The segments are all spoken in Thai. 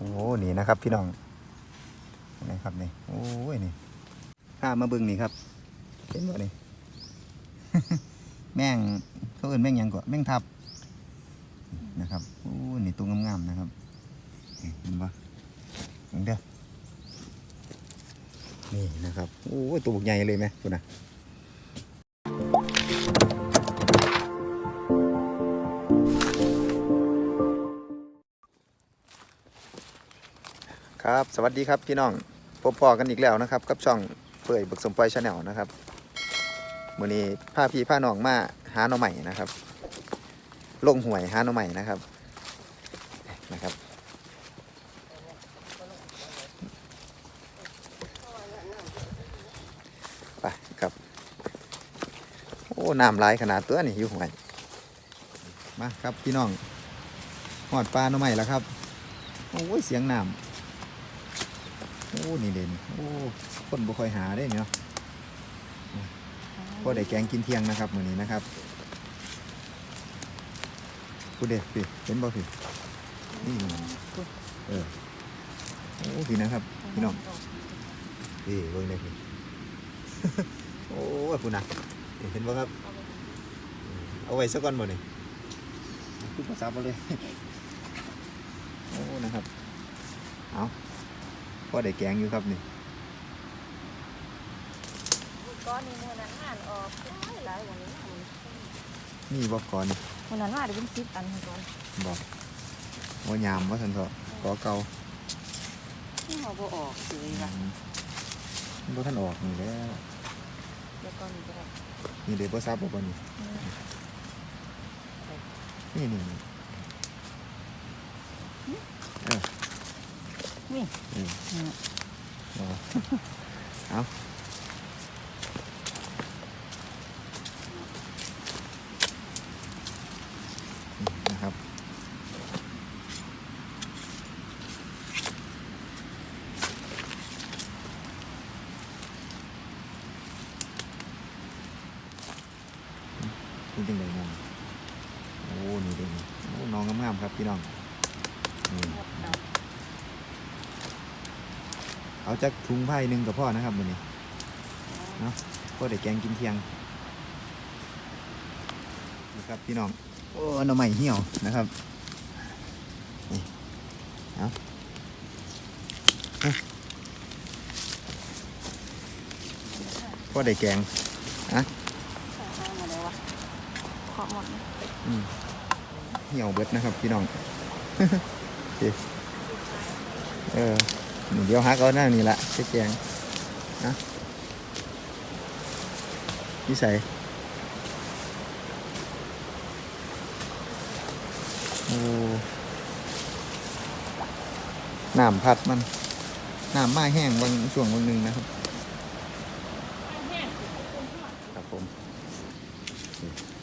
โอ้นี่นะครับ พี่น้องนี่ครับนี่โอ้ยนี่ข้ามาเบิ่งนี่ครับเห็นบ่นี่แม่งเขาเอิ้นแม่งยังก่อนแม่งทับนะครับโอ้นี่ตัวงามๆนะครับเห็นบ่เห็นเด้อนี่นะครับโอ้ยตัวบักใหญ่เลยไหมคุณนะ ครับสวัสดีครับพี่น้องพบพอกันอีกแล้วนะครับ กับช่องเปื่อยบึกสมปอยชาแนลนะครับมือนี้พาพี่พาน้องมาหาหน่อใหม่นะครับ ลงหวยหาหน่อใหม่นะครับนะครับ ไปครับ โอ้น้ำลายขนาดตัวนี่อยู่หวยมาครับพี่น้องหอดปลาหน่อใหม่แล้วครับโอ้ยเสียงน้ำ อ้นี่เด่นโอ้คนบ่ค่อยหาได้เนาะพอได้แกงกินเที่ยงนะครับมื้อนี้นะครับผู้เด็กพี่เห็นบ่พี่นี่เออโอ้พี่นะครับพี่น้องพี่เบิ่งได้พี่โอ้ยคุณนะเห็นบ่ครับ เอาไว้สักก่อนบ่นี่คือภาษาบ่เลยโอ้นะครับเอา พอได้แกงอยู่ครับนี่ก้อนนี้มือนั้นห่านออกหลายหลายวันนี้นี่บ่ก่อนมือนั้นว่าได้เป็นสิบอันก่อนบ่บ่ยามว่าซั่นเถอะกอเก่าที่เขาบ่ออกเลยว่ะอืมมันบ่ทันออกนี่แหล้วเดี๋ยวก่อนนี้ก็ได้นี่เด้บ่ซับบ่บ่นี่นี่นี่นี่เออ นี่เออนี่เอานะครับนี่จังไดน้องโอ้ นี่เด้งโอ้น้องงามๆครับพี่น้องนี่ เอาจากถุงไผ่หนึ่งกับพ่อนะครับวันนี้พ่อได้แกงกินเที่ยงนะครับพี่น้องโอ้หน่อไม้เหี่ยวนะครับนี่เอาเอาพ่อได้แกงใส่ข้าวมาเลยวะเคาะหมดนะอืมเหี่ยวเบิดนะครับพี่น้องโอเคเออนี่ เดี๋ยวฮักเอาหน้านี่ละเจ๊แกงนะนี่ใส่โอ้น้ำพัดมันน้ำมาแห้งบางช่วงบางหนึ่งนะครับครับผม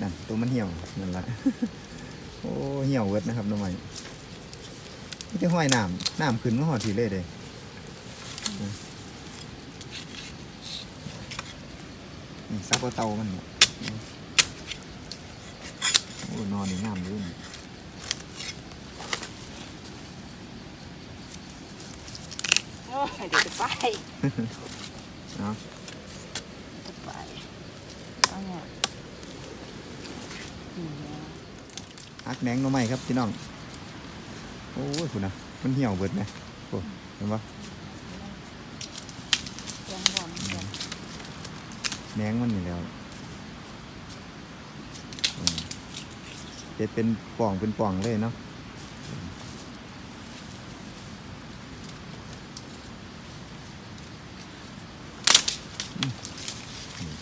นั่นตัวมันเหี่ยวนั่นละโอ้เหี่ยวเวิร์ดนะครับน้องใหม่นี่จะห้อยน้ำน้ำขึ้นมาหอดทีเลยเด้ ซับเอาเตามันเนี่ยโอ้นอนนี่งามอยู่นี่โอ้ยเดี๋ยวจะไปเนาะจะไปเอาเนี่ยนี่นะฮักแหนงน้องใหม่ครับพี่น้อง โอ้ยคุณนะมันเหี่ยวเบิดไหมโอ้เห็นปะ แกงบอลแกง แหนงมันนี่แล้วเด็ดเป็นป่องเป็นป่องเลยเนาะ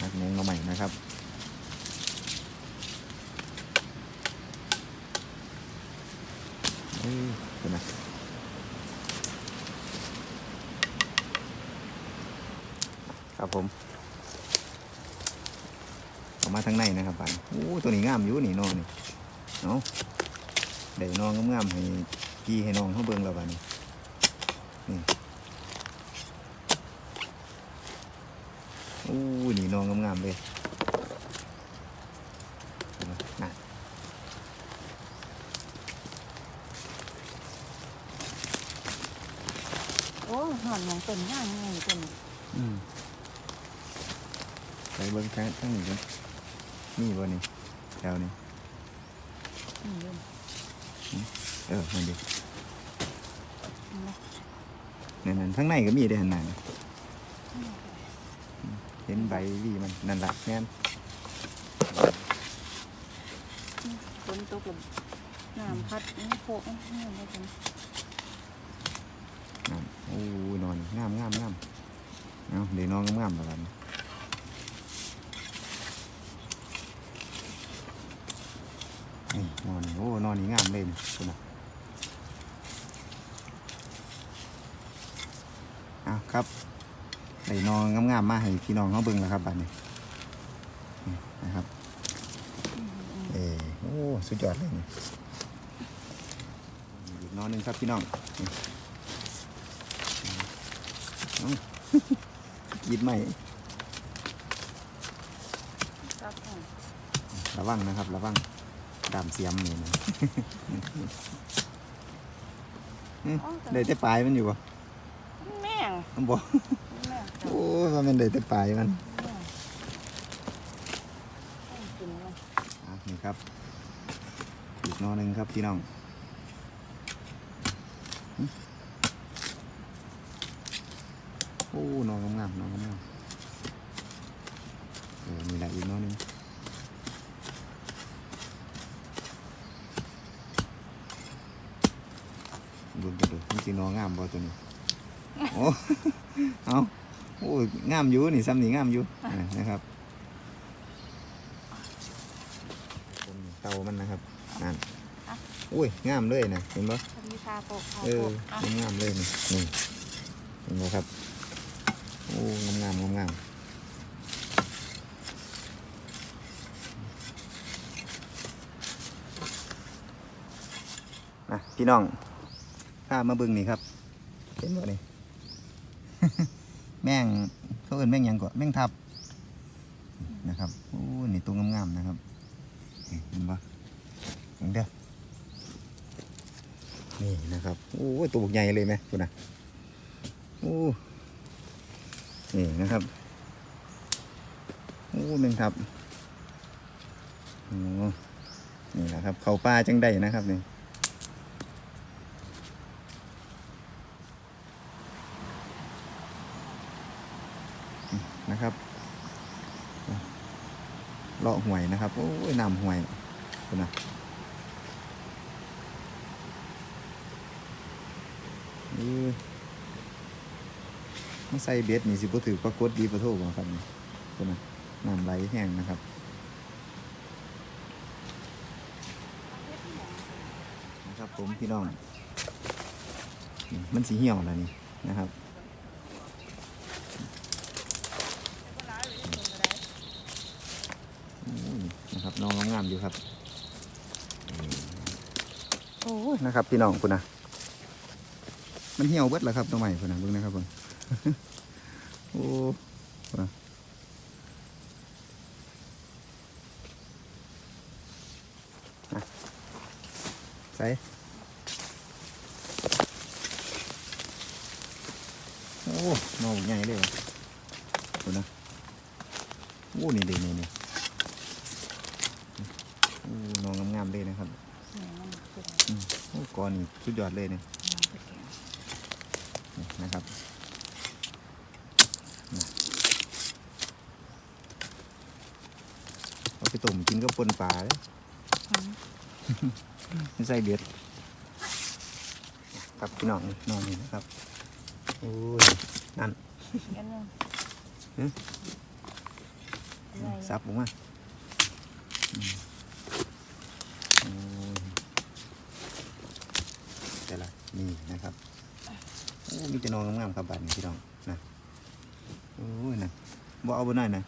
นักแมงมาใหม่นะครับเอ้ยเห็นไหมครับผม ออกมาทางในนะครับปันโอ้ตัวนี้งามอยู่นี่น้องนี่เนาะได้น้องงามๆให้พี่ให้น้องเขาเบิ่งแล้วบัดนี้นี่โอ้นี่น้องงามๆเลยเห็นไหมน่ะโอ้หอนของต้นย่างไงต้นอืมไปเบิ้งแค่ทั้งนี้กั นนี่บ่นี่แถวนี้นี่เด้อเออมันดินี่นะนั่นนั่นข้างในก็มีได้หันหน้าเห็นใบวีมันนั่นละแม่นฝนตกลมน้ำพัดนี่โคกนี่อะไรกันนั่นโอ้ยนอนงามงามงามเอาเดี๋ยวนอนงามๆแล้วกันนี่นอนนี่โอ้นอนนี่งาม เลยนี่คุณน่ะเอาครับได้นอนงามๆมาให้พี่น้องเขาเบิ่งแล้วครับบัดนี้นี่นะครับเออโอ้สุดยอดเลยนี่อีกนอนหนึ่งครับพี่น้องนี่เอากรีดไหมครับผมระวังนะครับระวัง ดามเสียมนี่นะอื้อได้แต่ปลายมันอยู่บ่แม่งมันบ่แม่งโอ้ยว่ามันได้แต่ปลายมันแม่งกินเลยอะนี่ครับอีกนอนหนึ่งครับพี่น้องอื้อโอ้นอนงามๆนอนงามๆเออนี่แหละอีกนอนหนึ่ง ดูดูดู มันสินองามบ่ตัวนี้ โอ้เอาโอ้ยงามอยู่นี่ซ้ำนี่งามอยู่อ่านะครับผมเตามันนะครับนั่นอุ้ยงามเลยนะเห็นปะพอดีพาโปกพาเอโปอกอะงามๆเลยนี่นี่เห็นไหมครับโอ้งามงามงามงามนะพี่น้อง ข้ามาเบิ่งนี่ครับเห็นบ่นี่ แม่งเขาเอิ้นแม่งยังก่อนแม่งทับนะครับโอ้นี่ตัวงามๆนะครับเห็นบ่เห็นเด้อนี่นะครับโอ้ตัวใหญ่เลยไหมคุณนะโอ้นี่นะครับโอ้แมงทับโอ้นี่แหละครับ เขาป่าจังได้นะครับนี่ นะครับเลาะห่วยนะครับโอ้ยน้ำห่วยคุณนะนี่มาใส่เบ็ดนี่สิบ่ถือปรากฏดีประโทษครับนี่คุณนะน้ำไหลแห้งนะครับนะครับผมพี่น้อง มันสีเหี่ยวแล้วนี่นะครับ โอ้ยนะครับน้องงามๆอยู่ครับโอ้ย นะครับ พี่น้องคุณนะมันเหี่ยวเบิดแล้วครับตัวใหม่คุณนะเบิ่งนะครับผมโอ้คุณนะอะใส่โอ้น้องใหญ่เลยวะคุณนะโอ้นี่เด็นี่นี่ โอ้น้องงามๆเลยนะครับ นี่มันคือ อืมโอ้กอนี่ สุดยอดเลยเนี่ยน้ำคือแกงนี่นะครับนะเอาไปต้มกินกับปนปลาเลยอืมไม่ใส่เบ็ดครับพี่น้องน้องนี่นะครับโอ้ยนั่นอันนึงฮะอะไรซับออกมาอืมโอ้ยแต่ละนี่นะครับ โอ้ มีแต่นองงามๆครับบานนี้พี่น้องนะโอ้ยนะบ่เอาบ่หน่อยนะ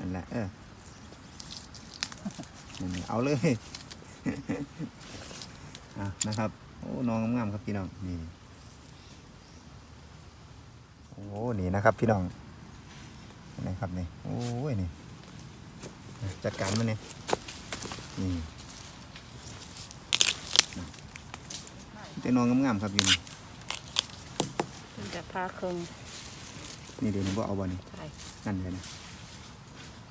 นั่นแหละเออนั่เอาเลย อะนะครับ โอ้นองงามๆครับพี่น้องนี่โอ้นี่นะครับ พี่น้องนี่ครับนี่โอ้ยนี่จัดการมันเนี่ยนี่มีแต่นองงามๆครับอยู่นี่ มันจะพาเครื่องนี่เดี๋ยวหนูบ่เอาบ่นี่ใช่นั่นเลยนะ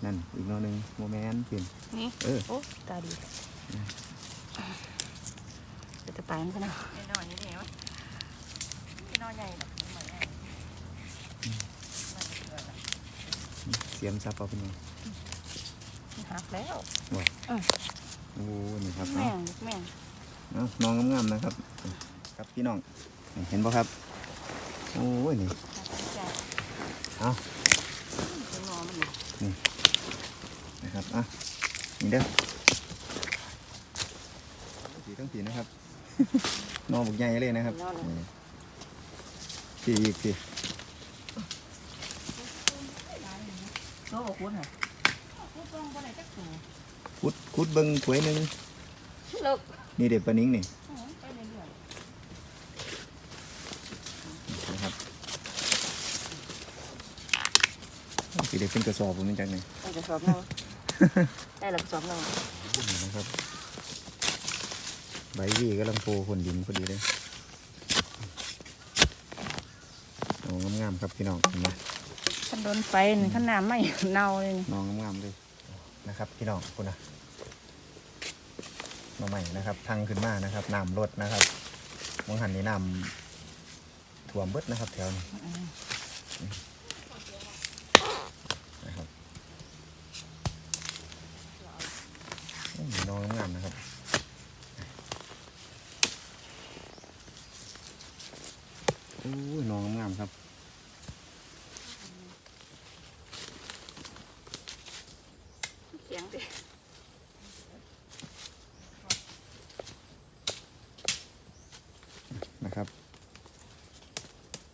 นั่นอีกหนอหนึงโมแมนเปลี่ยนนี่เออโอ้ตาดีเดี๋ยวจะไปมันกันนะไอ้นอนนี่เนี่ยวะไอ้นอนใหญ่หรอกเหมือนใหญ่เสียมซับเอาเป็นไงหักแล้วโอ้นี่ครับแม่เอางแม่งเอาน้องงามๆนะครับ ครับพี่น้อง เห็นป่ะครับ โอ้ยนี่หักใจเอาเป็นงอมันนี่นะครับอะนี่เด้อสีทั้งสีนะครับ นอบุกใหญ่เลยนะครับนี่สีอีกสีโซ่คุณเหรอพูดตรงบ่ได้จักตัวคุดคุดเบิ้งถ้วยหนึ่งเลิกนี่เด็ดปลานิ้งนี่ ไปเรื่อย นะครับ สีเด็ดเป็นกระสอบผมมันจากไหนๆเอาจะสอบเราได้หลักสอบเรานี่นะครับ ใบวี่กำลังโปรคนดินพอดีเลยโอ้งามๆครับพี่น้องเห็นไหมขันโดนไฟนี่ขันน้ำไม่เน่าเลยนี่น้องงามๆเลยนะครับพี่น้องคุณนะมาใหม่นะครับทางขึ้นมานะครับน้ำลดนะครับมองหันนี้น้ำท่วมเบิดนะครับแถวนี้นะครับ อืมน้องงามๆนะครับโอ้ยน้องงามๆครับเสียงดินะครับ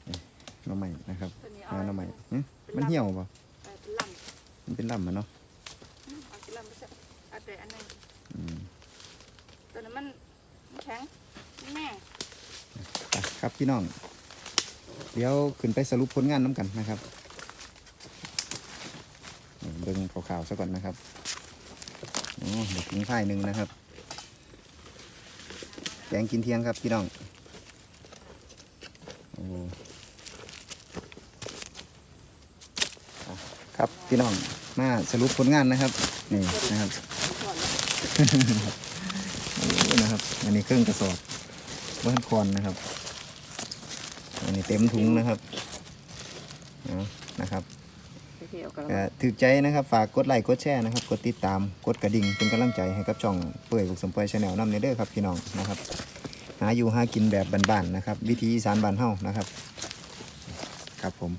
นี่หน้องใหม่นะครับตัวนี้หาเอาหน้องใหม่หึมันเหี่ยวป่ะไปเป็นลำมันเป็นลำมันเนาะ เอาเป็นลำไปสักเอาแต่อันหนึง อืม ตัวนั้นมันมันแข็งมันแม่ง อะ ครับพี่น้อง เดี๋ยวขึ้นไปสรุปผลงานน้ำกันนะครับนี่เบิ่งขาวๆซะก่อนนะครับอ๋อเดี๋ยวถึงท้ายหนึ่งนะครับแกงกินเที่ยงครับพี่น้องโอ้อะครับพี่น้องมาสรุปผลงานนะครับ นี่นะครับโอ้นะครับ อันนี้เครื่องกระสอบบ้านคอนนะครับ นนี้เต็มถุงนะครับเอานะครับไปเที่ยวกันก็ถือใจนะครับฝากกดไลค์กดแชร์นะครับ กดติดตามกดกระดิ่งเป็นกำลังใจให้กับช่องเปื่อยบุกสมเปื่อยชาแนลนำในเด้อครับพี่น้องนะครับ หาอยู่หากินแบบบ้านๆนะครับ วิธีอีสานบ้านเฮานะครับ ครับผม